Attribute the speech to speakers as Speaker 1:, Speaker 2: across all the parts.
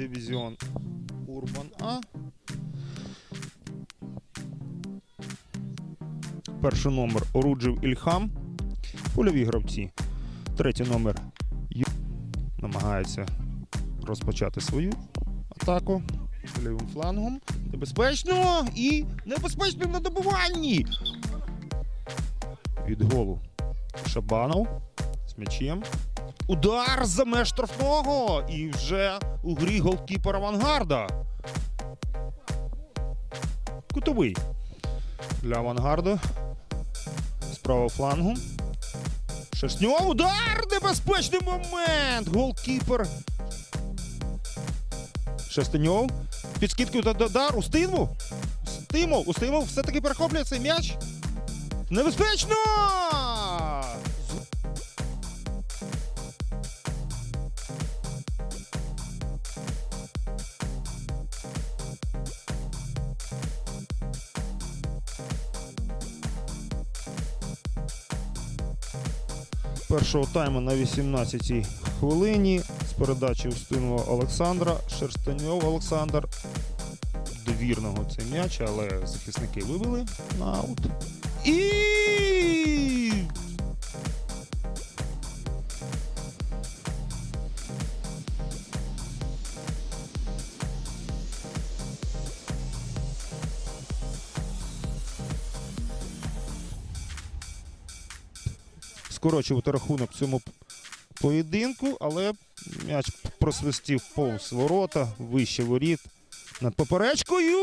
Speaker 1: Дивізіон Урбан А. Перший номер Оруджев Ільхам. Польові гравці. Третій номер Ю. Намагається розпочати свою атаку лівим флангом. Небезпечно і небезпечно на добуванні. Від голу Шабанов з м'ячем. Удар за меж штрафного. І вже у грі голкіпер авангарда. Кутовий для авангарду. З правого флангу. Шерстньов. Удар! Небезпечний момент! Голкіпер. Шерстеньов. Під скидкою та удар. Устимов. Устимов все-таки перехоплює цей м'яч. Небезпечно! Першого тайму на 18-й хвилині з передачі Устинова Олександра, Шерстеньов Олександр. Довірного це м'яч, але захисники вивели на аут. І. скорочувати рахунок в цьому поєдинку, але м'яч просвистів повз ворота, вище воріт над поперечкою.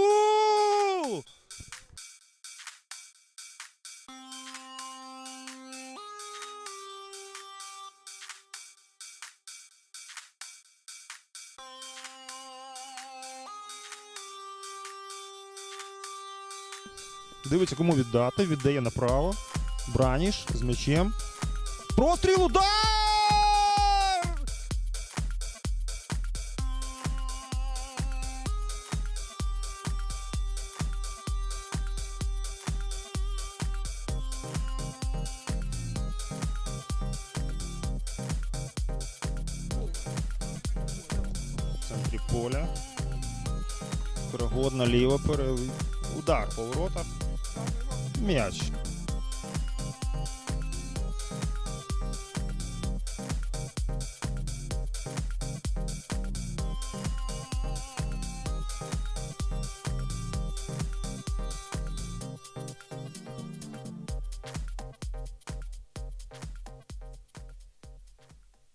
Speaker 1: Дивиться, кому віддати. Віддає направо. Браніш з м'ячем. Простріл удар! В центрі поля. Перегод наліво, удар по воротах. М'яч